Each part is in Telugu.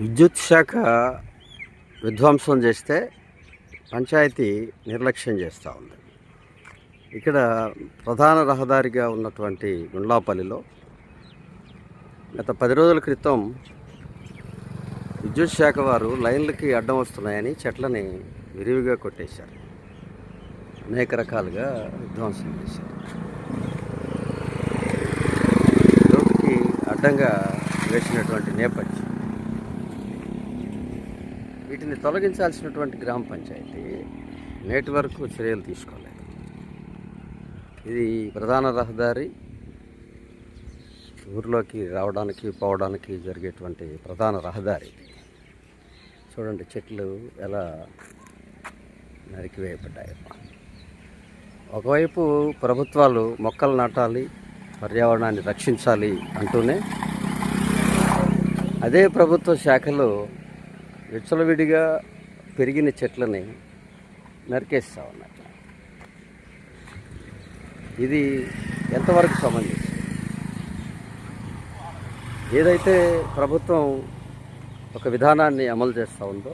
విద్యుత్ శాఖ విధ్వంసం చేస్తే పంచాయతీ నిర్లక్ష్యం చేస్తూ ఉంది. ఇక్కడ ప్రధాన రహదారిగా ఉన్నటువంటి గుండ్లాపల్లిలో గత పది రోజుల క్రితం విద్యుత్ శాఖ వారు లైన్లకి అడ్డం వస్తున్నాయని చెట్లని విరివిగా కొట్టేశారు. అనేక రకాలుగా విధ్వంసం చేశారు. రోడ్డుకి అడ్డంగా వేసినటువంటి నేపథ్యం. వీటిని తొలగించాల్సినటువంటి గ్రామ పంచాయతీ నేటి వరకు చర్యలు తీసుకోలేదు. ఇది ప్రధాన రహదారి. ఊర్లోకి రావడానికి పోవడానికి జరిగేటువంటి ప్రధాన రహదారి చూడండి చెట్లు ఎలా నరికివేయబడ్డాయి. ఒకవైపు ప్రభుత్వాలు మొక్కలు నాటాలి పర్యావరణాన్ని రక్షించాలి అంటూనే అదే ప్రభుత్వ శాఖలో విచ్చలవిడిగా పెరిగిన చెట్లని నరికేస్తా ఉన్నాయి ఇది ఎంతవరకు సంబంధించి ఏదైతే ప్రభుత్వం ఒక విధానాన్ని అమలు చేస్తూ ఉందో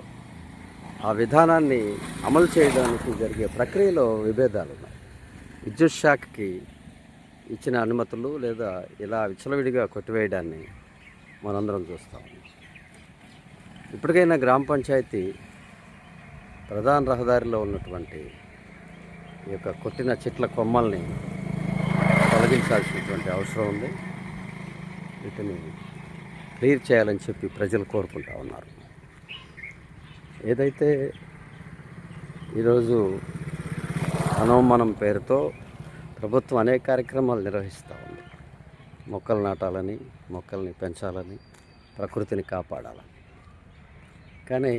ఆ విధానాన్ని అమలు చేయడానికి జరిగే ప్రక్రియలో విభేదాలు ఉన్నాయి. విద్యుత్ శాఖకి ఇచ్చిన అనుమతులు లేదా ఇలా విచ్చలవిడిగా కొట్టివేయడాన్ని మనందరం చూస్తాం ఇప్పటికైనా గ్రామ పంచాయతీ ప్రధాన రహదారిలో ఉన్నటువంటి ఈ యొక్క కొట్టిన చెట్ల కొమ్మల్ని తొలగించాల్సినటువంటి అవసరం ఉంది. వీటిని క్లియర్ చేయాలని చెప్పి ప్రజలు కోరుకుంటా ఉన్నారు. ఏదైతే ఈరోజు మనోమనం పేరుతో ప్రభుత్వం అనేక కార్యక్రమాలు నిర్వహిస్తూ ఉంది. మొక్కలు నాటాలని మొక్కల్ని పెంచాలని ప్రకృతిని కాపాడాలని. కానీ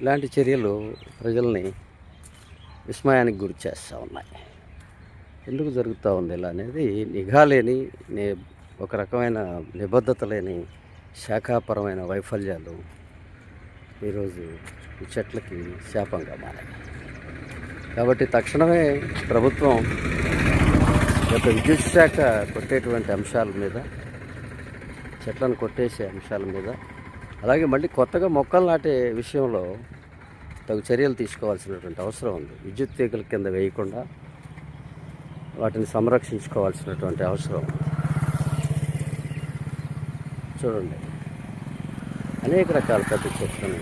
ఇలాంటి చర్యలు ప్రజల్ని విస్మయానికి గురి చేస్తూ ఉన్నాయి. ఎందుకు జరుగుతూ ఉంది ఇలా అనేది నిఘా లేని నే ఒక రకమైన నిబద్ధత లేని శాఖాపరమైన వైఫల్యాలు ఈరోజు ఈ చెట్లకి శాపంగా మారాయి. కాబట్టి తక్షణమే ప్రభుత్వం యొక్క విద్యుత్ శాఖ కొట్టేటువంటి అంశాల మీద చెట్లను కొట్టేసే అంశాల మీద అలాగే మళ్ళీ కొత్తగా మొక్కలు నాటే విషయంలో తగు చర్యలు తీసుకోవాల్సినటువంటి అవసరం ఉంది. విద్యుత్ తీగల కింద వేయకుండా వాటిని సంరక్షించుకోవాల్సినటువంటి అవసరం ఉంది. చూడండి. అనేక రకాల పెద్ద చెట్లను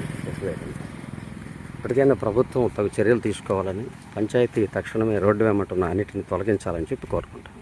ఇప్పటికైనా ప్రభుత్వం తగు చర్యలు తీసుకోవాలని పంచాయతీ తక్షణమే రోడ్డు వెంబటున్న అన్నిటిని తొలగించాలని చెప్పి కోరుకుంటాం